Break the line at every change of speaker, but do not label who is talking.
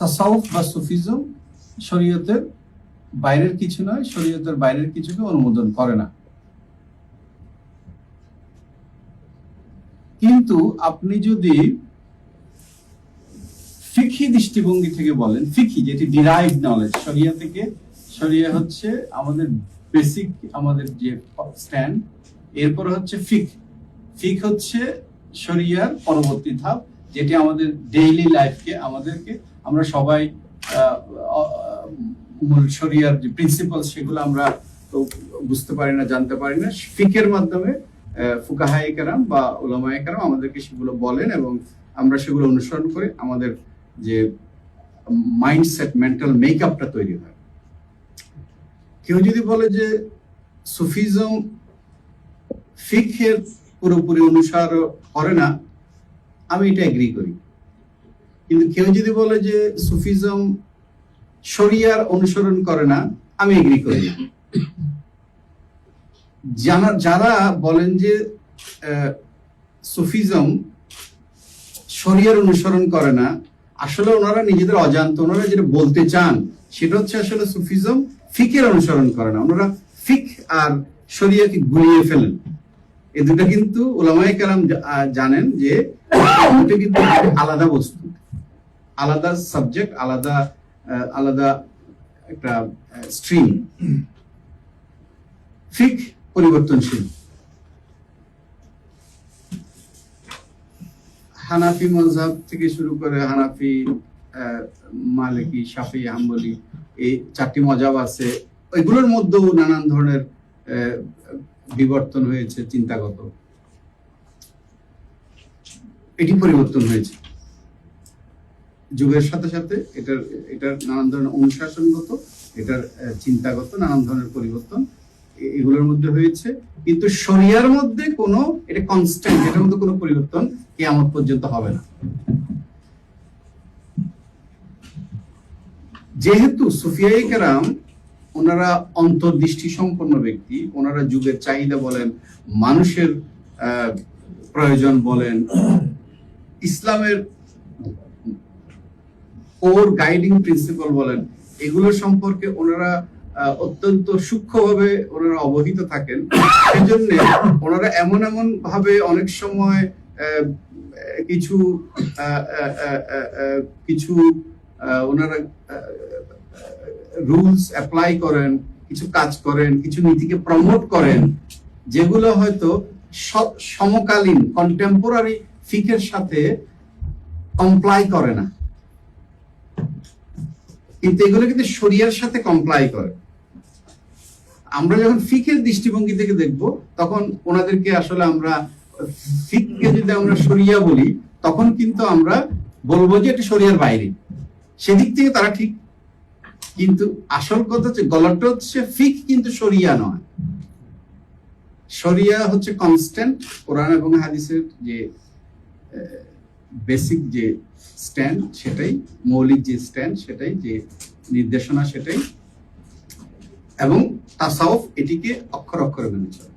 তাসাউফ বা সুফিজম শরীয়তের বাইরের কিছু নয়, শরীয়তের বাইরের কিছুকে অনুমোদন করে না। কিন্তু আপনি যদি ফিকি দৃষ্টিভঙ্গি থেকে বলেন ফিকি যেটি ডিরাইভ নলেজ শরিয়া থেকে শরিয়া হচ্ছে আমাদের বেসিক আমাদের যে স্ট্যান্ড এরপর হচ্ছে ফিক ফিক হচ্ছে শরিয়ার পরবর্তী ধাপ। যেটি আমাদের ডেইলি লাইফকে আমাদেরকে আমরা সবাই মূল শরিয়ার যে প্রিন্সিপাল সেগুলো আমরা বুঝতে পারি না, জানতে পারি না, ফিকের মাধ্যমে ফুকাহাই কারাম বা ওলামাই কারাম আমাদেরকে সেগুলো বলেন এবং আমরা সেগুলো অনুসরণ করে আমাদের যে মাইন্ডসেট মেন্টাল মেকআপটা তৈরি হয়। কেউ যদি বলে যে সুফিজম ফিকের পুরোপুরি অনুসার করে না আমি এটা এগ্রি করি। কিন্তু কেউ যদি বলে যে সুফিজম শরিয়ার অনুসরণ করে না, আমি এগ্রি করি না। যারা যারা বলেন যে সুফিজম শরিয়ার অনুসরণ করে না, আসলে ওনারা নিজেদের অজান্ত, ওনারা যেটা বলতে চান, সেটা হচ্ছে আসলে সুফিজম ফিকের অনুসরণ করে না। ওনারা ফিক আর শরিয়াকে গুলিয়ে ফেলেন। এ দুটো কিন্তু ওলামাই কালাম জানেন যে দুটো কিন্তু আলাদা বস্তু। আলাদা সাবজেক্ট আলাদা আলাদা একটা স্ট্রিম ফিক পরিবর্তনশীল। হানাফি মজাব থেকে শুরু করে হানাফি মালিকি সাফি হাম্বলি, এই চারটি মজাব আছে। ওইগুলোর মধ্যেও নানান ধরনের বিবর্তন হয়েছে চিন্তাগত। এটি পরিবর্তন হয়েছে। যুগের সাথে সাথে এটার এটার নানান ধরনের অনুশাসনগত, এটার চিন্তাগত নানান ধরনের পরিবর্তন এগুলোর মধ্যে হয়েছে। কিন্তু শরিয়ার মধ্যে কোনো, এটা কনস্ট্যান্ট এটার মধ্যে কোনো পরিবর্তন কেয়ামত পর্যন্ত হবে না। যেহেতু সুফিয়াই কেরাম ওনারা অন্তর্দৃষ্টি সম্পন্ন ব্যক্তি, ওনারা যুগের চাহিদা বলেন, মানুষের প্রয়োজন বলেন ইসলামের ওর গাইডিং প্রিন্সিপাল বলেন, এগুলো সম্পর্কে ওনারা অত্যন্ত সূক্ষ্মভাবে ওনারা অবহিত থাকেন। সেজন্য ওনারা এমন এমন ভাবে অনেক সময় কিছু কিছু ওনারা রুলস অ্যাপ্লাই করেন, কিছু কাজ করেন, কিছু নীতিকে প্রমোট করেন, যেগুলো হয়তো সমকালীন কন্টেম্পোরারি ফিকের সাথে কমপ্লাই করে না। কিন্তু এগুলো কিন্তু শরিয়ার সাথে কমপ্লাই করে। আমরা যখন ফিকের দৃষ্টিভঙ্গি থেকে দেখব, তখন ওনাদেরকে আসলে আমরা ফিককে যদি আমরা শরিয়া বলি, তখন কিন্তু আমরা বলব যে এটা শরিয়ার বাইরে। সেদিক থেকে তারা ঠিক। কিন্তু আসল কথা হচ্ছে, গলাটা হচ্ছে ফিক কিন্তু শরিয়া নয়। শরিয়া হচ্ছে কনস্ট্যান্ট কোরআন এবং হাদিসের যে বেসিক যে স্ট্যান্ড সেটাই, মৌলিক যে স্ট্যান্ড সেটাই, যে নির্দেশনা সেটাই। এবং তাসাউফ এটিকে অক্ষর অক্ষরে মেনে চলে।